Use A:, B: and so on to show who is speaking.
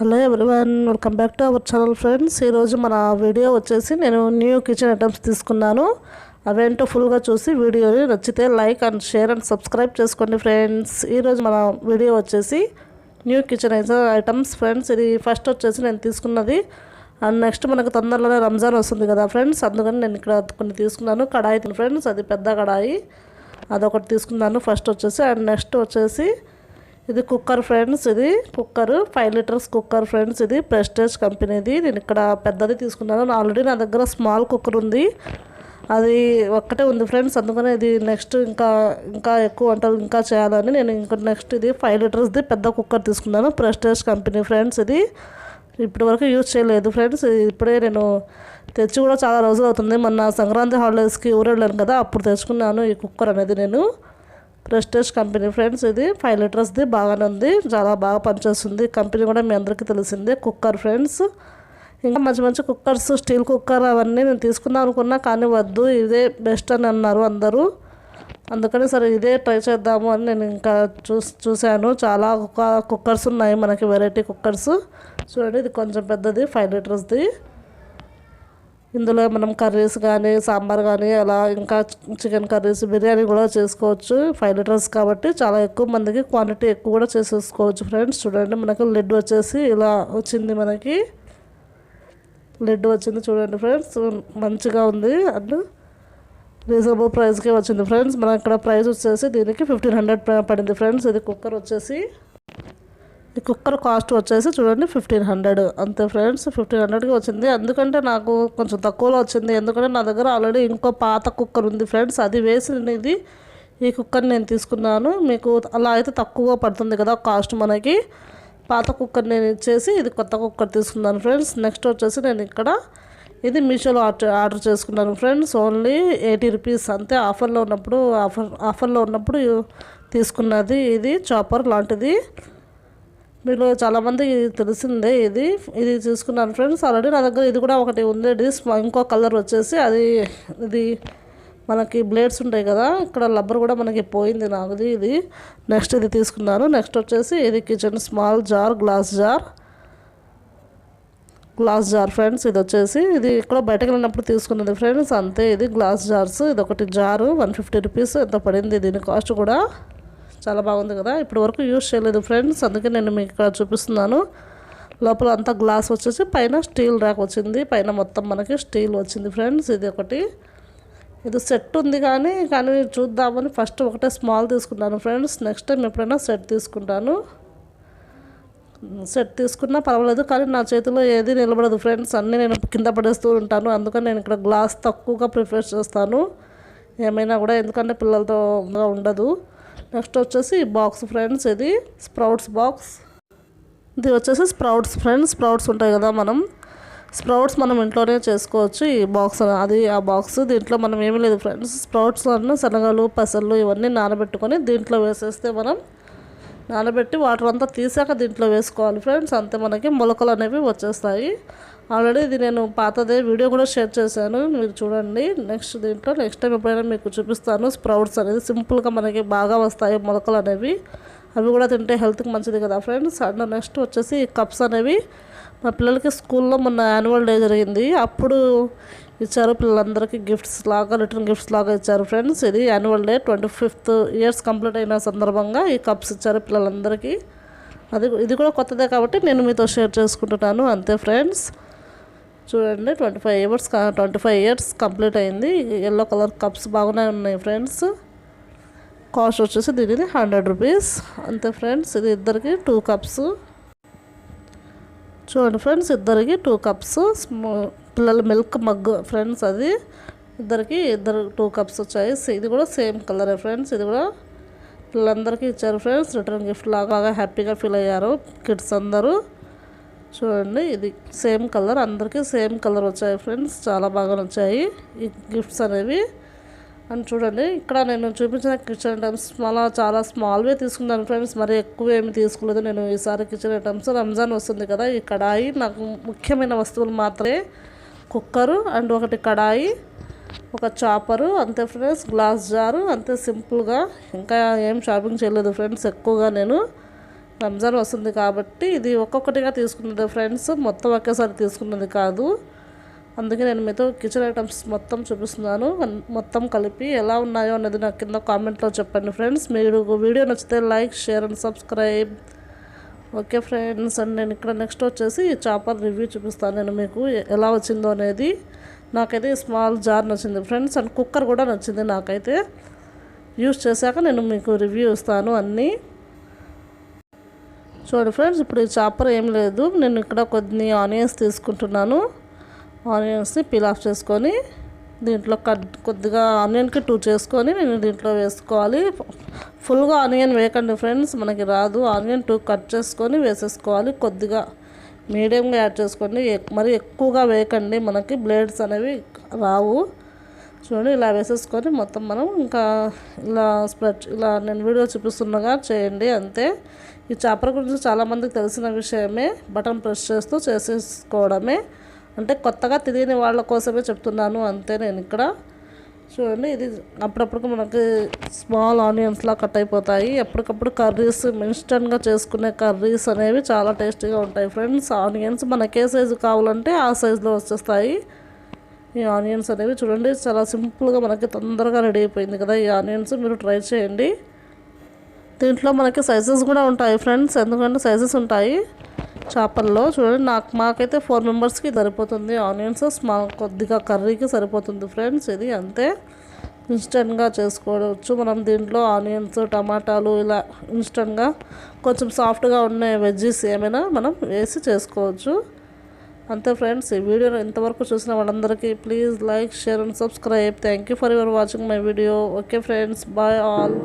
A: Hello everyone welcome back to our channel friends. ఈరోజు మన video వచ్చేసి నేను న్యూ కిచెన్ ఐటమ్స్ తీసుకున్నాను. అవేంటో ఫుల్గా చూసి వీడియోని నచ్చితే like and share and subscribe చేసుకోండి ఫ్రెండ్స్. ఈరోజు మన వీడియో వచ్చేసి న్యూ కిచెన్ ఐటమ్స్ ఫ్రెండ్స్. ఇది ఫస్ట్ వచ్చేసి నేను తీసుకున్నది. అండ్ నెక్స్ట్ మనకు తొందరలోనే రంజాన్ వస్తుంది కదా ఫ్రెండ్స్. అందుకని నేను ఇక్కడ కొన్ని తీసుకున్నాను. కడాయి ఫ్రెండ్స్. అది పెద్ద కడాయి. అదొకటి తీసుకున్నాను ఫస్ట్ వచ్చేసి. అండ్ నెక్స్ట్ వచ్చేసి ఇది కుక్కర్ ఫ్రెండ్స్ ఇది cooker. Five litres cooker friends ఇది ప్రెస్టేజ్ కంపెనీది. నేను ఇక్కడ పెద్దది తీసుకున్నాను. ఆల్రెడీ నా దగ్గర స్మాల్ కుక్కర్ ఉంది. అది ఒక్కటే ఉంది ఫ్రెండ్స్. అందుకనే ఇది నెక్స్ట్ ఇంకా ఇంకా ఎక్కువ వంటలు ఇంకా చేయాలని నేను ఇంకా నెక్స్ట్ ఇది ఫైవ్ లీటర్స్ది పెద్ద కుక్కర్ తీసుకున్నాను. ప్రెస్టేజ్ కంపెనీ ఫ్రెండ్స్ ఇది ఇప్పటి వరకు యూజ్ చేయలేదు ఫ్రెండ్స్. ఇప్పుడే నేను తెచ్చి కూడా చాలా రోజులు అవుతుంది. మొన్న సంక్రాంతి హాలిడేస్కి ఊరు వెళ్ళాను కదా అప్పుడు తెచ్చుకున్నాను ఈ కుక్కర్ అనేది నేను. ప్రెస్టేజ్ కంపెనీ ఫ్రెండ్స్ ఇది ఫైవ్ లీటర్స్ది బాగానే ఉంది. చాలా బాగా పనిచేస్తుంది. కంపెనీ కూడా మీ అందరికీ తెలిసిందే. కుక్కర్ ఫ్రెండ్స్ ఇంకా మంచి మంచి కుక్కర్స్ స్టీల్ కుక్కర్ అవన్నీ నేను తీసుకుందాం అనుకున్నా కానీ వద్దు. ఇదే బెస్ట్ అని అన్నారు అందరూ. అందుకని సరే ఇదే ట్రై చేద్దాము అని నేను ఇంకా చూస్ చూశాను. చాలా కుక్కర్స్ ఉన్నాయి మనకి వెరైటీ కుక్కర్స్. చూడండి ఇది కొంచెం పెద్దది ఫైవ్ లీటర్స్ది ఇందులో మనం కర్రీస్ కానీ సాంబార్ కానీ అలా ఇంకా చికెన్ కర్రీస్ బిర్యానీ కూడా చేసుకోవచ్చు. ఫైవ్ లీటర్స్ కాబట్టి చాలా ఎక్కువ మందికి క్వాంటిటీ ఎక్కువ కూడా చేసేసుకోవచ్చు ఫ్రెండ్స్ చూడండి మనకు లెడ్ వచ్చేసి ఇలా వచ్చింది మనకి. లెడ్ వచ్చింది చూడండి ఫ్రెండ్స్ మంచిగా ఉంది. అండ్ రీజనబుల్ ప్రైస్కే వచ్చింది ఫ్రెండ్స్ మన ఇక్కడ ప్రైస్ వచ్చేసి దీనికి ఫిఫ్టీన్ హండ్రెడ్ పడింది ఫ్రెండ్స్ ఇది కుక్కర్ వచ్చేసి. ఈ కుక్కర్ కాస్ట్ వచ్చేసి చూడండి ఫిఫ్టీన్ హండ్రెడ్ అంతే ఫ్రెండ్స్ ఫిఫ్టీన్ హండ్రెడ్కి వచ్చింది. ఎందుకంటే నాకు కొంచెం తక్కువలో వచ్చింది. ఎందుకంటే నా దగ్గర ఆల్రెడీ ఇంకో పాత కుక్కర్ ఉంది ఫ్రెండ్స్ అది వేసినది ఈ కుక్కర్ నేను తీసుకున్నాను. మీకు అలా అయితే తక్కువ పడుతుంది కదా కాస్ట్ మనకి. పాత కుక్కర్ నేను ఇచ్చేసి ఇది కొత్త కుక్కర్ తీసుకున్నాను ఫ్రెండ్స్ నెక్స్ట్ వచ్చేసి నేను ఇక్కడ ఇది మీషోలో ఆర్డర్ ఆర్డర్ చేసుకున్నాను ఫ్రెండ్స్ ఓన్లీ ఎయిటీ రూపీస్ అంతే. ఆఫర్లో ఉన్నప్పుడు ఆఫర్ ఆఫర్లో ఉన్నప్పుడు తీసుకున్నది ఇది చాపర్ లాంటిది. మీలో చాలామంది తెలిసిందే ఇది. ఇది చూసుకున్నాను ఫ్రెండ్స్. ఆల్రెడీ నా దగ్గర ఇది కూడా ఒకటి ఉంది. ఇంకో కలర్ వచ్చేసి అది ఇది మనకి బ్లేడ్స్ ఉంటాయి కదా. ఇక్కడ లబ్బర్ కూడా మనకి పోయింది నాకుది ఇది. నెక్స్ట్ ఇది తీసుకున్నాను. నెక్స్ట్ వచ్చేసి ఇది kitchen small jar glass jar glass jar friends ఇది వచ్చేసి ఇది ఇక్కడ బయటకు వెళ్ళినప్పుడు తీసుకున్నది ఫ్రెండ్స్ అంతే ఇది గ్లాస్ జార్స్ ఇది ఒకటి జారు వన్ ఫిఫ్టీ రూపీస్ ఎంత పడింది దీని కాస్ట్ కూడా? చాలా బాగుంది కదా. ఇప్పటి వరకు యూజ్ చేయలేదు ఫ్రెండ్స్. అందుకే నేను మీకు ఇక్కడ చూపిస్తున్నాను. లోపల అంతా గ్లాస్ వచ్చేసి పైన స్టీల్ ర్యాక్ వచ్చింది. పైన మొత్తం మనకి స్టీల్ వచ్చింది ఫ్రెండ్స్. ఇది ఒకటి. ఇది సెట్ ఉంది కానీ కానీ చూద్దామని ఫస్ట్ ఒకటే స్మాల్ తీసుకున్నాను ఫ్రెండ్స్. నెక్స్ట్ టైం ఎప్పుడైనా సెట్ తీసుకుంటాను. సెట్ తీసుకున్నా పర్వాలేదు కానీ నా చేతిలో ఏది నిలబడదు ఫ్రెండ్స్. అన్నీ నేను కింద పడేస్తూ ఉంటాను. అందుకని నేను ఇక్కడ గ్లాస్ తక్కువగా ప్రిఫర్ చేస్తాను. ఏమైనా కూడా ఎందుకంటే పిల్లలతో ఉండదు. నెక్స్ట్ వచ్చేసి బాక్స్ ఫ్రెండ్స్ ఇది స్ప్రౌట్స్ బాక్స్. ఇది వచ్చేసి స్ప్రౌట్స్ ఫ్రెండ్స్ స్ప్రౌట్స్ ఉంటాయి కదా మనం. స్ప్రౌట్స్ మనం ఇంట్లోనే చేసుకోవచ్చు ఈ బాక్స్ అది ఆ బాక్స్ దీంట్లో మనం ఏమీ లేదు ఫ్రెండ్స్. స్ప్రౌట్స్ అన్నీ శనగలు పెసలు ఇవన్నీ నానబెట్టుకొని దీంట్లో వేసేస్తే మనం నానబెట్టి వాటర్ అంతా తీసాక దీంట్లో వేసుకోవాలి ఫ్రెండ్స్. అంతే మనకి మొలకలు అనేవి వచ్చేస్తాయి. ఆల్రెడీ ఇది నేను పాతదే వీడియో కూడా షేర్ చేశాను. మీరు చూడండి. నెక్స్ట్ దీంట్లో నెక్స్ట్ టైం ఎప్పుడైనా మీకు చూపిస్తాను. స్ప్రౌట్స్ అనేది సింపుల్గా మనకి బాగా వస్తాయి మొలకలు అనేవి. అవి కూడా తింటే హెల్త్కి మంచిది కదా ఫ్రెండ్స్. అండ్ నెక్స్ట్ వచ్చేసి కప్స్ అనేవి. మా పిల్లలకి స్కూల్లో మొన్న యాన్యువల్ డే జరిగింది. అప్పుడు ఇచ్చారు పిల్లలందరికీ గిఫ్ట్స్ లాగా రిటర్న్ గిఫ్ట్స్ లాగా ఇచ్చారు ఫ్రెండ్స్. ఇది annual day twenty fifth years complete అయిన సందర్భంగా ఈ కప్స్ ఇచ్చారు పిల్లలందరికీ. అది ఇది కూడా కొత్తదే కాబట్టి నేను మీతో షేర్ చేసుకుంటున్నాను. అంతే ఫ్రెండ్స్. చూడండి twenty five years twenty five years complete అయింది. ఎల్లో కలర్ కప్స్ బాగానే ఉన్నాయి ఫ్రెండ్స్ కాస్ట్ వచ్చేసి దీనిది హండ్రెడ్ రూపీస్ అంతే ఫ్రెండ్స్ ఇది ఇద్దరికి టూ కప్స్ చూడండి ఫ్రెండ్స్ ఇద్దరికి టూ కప్స్ పిల్లల మిల్క్ మగ్ ఫ్రెండ్స్ అది. ఇద్దరికి ఇద్దరు టూ కప్స్ వచ్చాయి. ఇది కూడా సేమ్ కలరే ఫ్రెండ్స్ ఇది కూడా పిల్లలందరికీ ఇచ్చారు ఫ్రెండ్స్ రిటర్న్ గిఫ్ట్ లాగా హ్యాపీగా ఫీల్ అయ్యారు. కిడ్స్ అందరూ. చూడండి ఇది సేమ్ కలర్ అందరికీ సేమ్ కలర్ వచ్చాయి ఫ్రెండ్స్ చాలా బాగా వచ్చాయి ఈ గిఫ్ట్స్ అనేవి. అని చూడండి ఇక్కడ నేను చూపించిన కిచెన్ ఐటమ్స్ మళ్ళీ చాలా స్మాల్వే తీసుకున్నాను ఫ్రెండ్స్ మరి ఎక్కువ ఏమి తీసుకోలేదు. నేను ఈసారి కిచెన్ ఐటమ్స్ రంజాన్ వస్తుంది కదా ఈ కడాయి నాకు ముఖ్యమైన వస్తువులు మాత్రమే. కుక్కరు అండ్ ఒకటి కడాయి ఒక చాపరు అంతే ఫ్రెండ్స్ గ్లాస్ జారు అంతే సింపుల్గా. ఇంకా ఏం షాపింగ్ చేయలేదు ఫ్రెండ్స్ ఎక్కువగా నేను. రంజాన్ వస్తుంది కాబట్టి ఇది ఒక్కొక్కటిగా తీసుకున్నది ఫ్రెండ్స్ మొత్తం ఒకేసారి తీసుకున్నది కాదు. అందుకే నేను మీతో కిచెన్ ఐటమ్స్ మొత్తం చూపిస్తున్నాను. మొత్తం కలిపి ఎలా ఉన్నాయో అనేది నాకు కింద కామెంట్లో చెప్పండి ఫ్రెండ్స్ మీరు వీడియో నచ్చితే like share and subscribe okay friends and నేను ఇక్కడ నెక్స్ట్ వచ్చేసి చాపర్ రివ్యూ చూపిస్తాను. నేను మీకు ఎలా వచ్చిందో అనేది. నాకైతే స్మాల్ జార్ నచ్చింది ఫ్రెండ్స్ అండ్ కుక్కర్ కూడా నచ్చింది నాకైతే. యూస్ చేశాక నేను మీకు రివ్యూ ఇస్తాను అన్నీ. చూడండి ఫ్రెండ్స్ ఇప్పుడు ఈ చాపర్ ఏం లేదు. నేను ఇక్కడ కొన్ని ఆనియన్స్ తీసుకుంటున్నాను. ఆనియన్స్ని పీల్ ఆఫ్ చేసుకొని దీంట్లో కట్ కొద్దిగా ఆనియన్కి టూ చేసుకొని నేను దీంట్లో వేసుకోవాలి. ఫుల్గా ఆనియన్ వేయకండి ఫ్రెండ్స్ మనకి రాదు. ఆనియన్ టూ కట్ చేసుకొని వేసేసుకోవాలి. కొద్దిగా మీడియంగా యాడ్ చేసుకోండి. ఎక్- మరి ఎక్కువగా వేయకండి. మనకి బ్లేడ్స్ అనేవి రావు. చూడండి ఇలా వేసేసుకొని మొత్తం మనం ఇంకా ఇలా స్ప్రెడ్ ఇలా నేను వీడియో చూపిస్తుండగా చేయండి అంతే. ఈ చేపల గురించి చాలామందికి తెలిసిన విషయమే. బటన్ ప్రెస్ చేస్తూ చేసేసుకోవడమే. అంటే కొత్తగా తెలియని వాళ్ళ కోసమే చెప్తున్నాను అంతే నేను ఇక్కడ. చూడండి ఇది అప్పుడప్పుడు మనకి స్మాల్ ఆనియన్స్లా కట్ అయిపోతాయి. ఎప్పటికప్పుడు కర్రీస్ ఇన్స్టెంట్గా చేసుకునే కర్రీస్ అనేవి చాలా టేస్టీగా ఉంటాయి ఫ్రెండ్స్. ఆనియన్స్ మనకి ఏ సైజు కావాలంటే ఆ సైజులో వచ్చేస్తాయి. ఈ ఆనియన్స్ అనేవి చూడండి చాలా సింపుల్గా మనకి తొందరగా రెడీ అయిపోయింది కదా. ఈ ఆనియన్స్ మీరు ట్రై చేయండి. దీంట్లో మనకి సైజెస్ కూడా ఉంటాయి ఫ్రెండ్స్. ఎందుకంటే సైజెస్ ఉంటాయి చేపల్లో. చూడండి నాకు మాకైతే ఫోర్ మెంబర్స్కి సరిపోతుంది ఆనియన్స్. మా కొద్దిగా కర్రీకి సరిపోతుంది ఫ్రెండ్స్. ఇది అంతే. ఇన్స్టెంట్గా చేసుకోవచ్చు. మనం దీంట్లో ఆనియన్స్ టమాటాలు ఇలా ఇన్స్టెంట్గా కొంచెం సాఫ్ట్గా ఉన్న వెజ్జీస్ ఏమైనా మనం వేసి చేసుకోవచ్చు. అంతే ఫ్రెండ్స్ ఈ వీడియో ఇంతవరకు చూసిన వాళ్ళందరికీ please like share and subscribe thank you for your watching my video okay friends bye all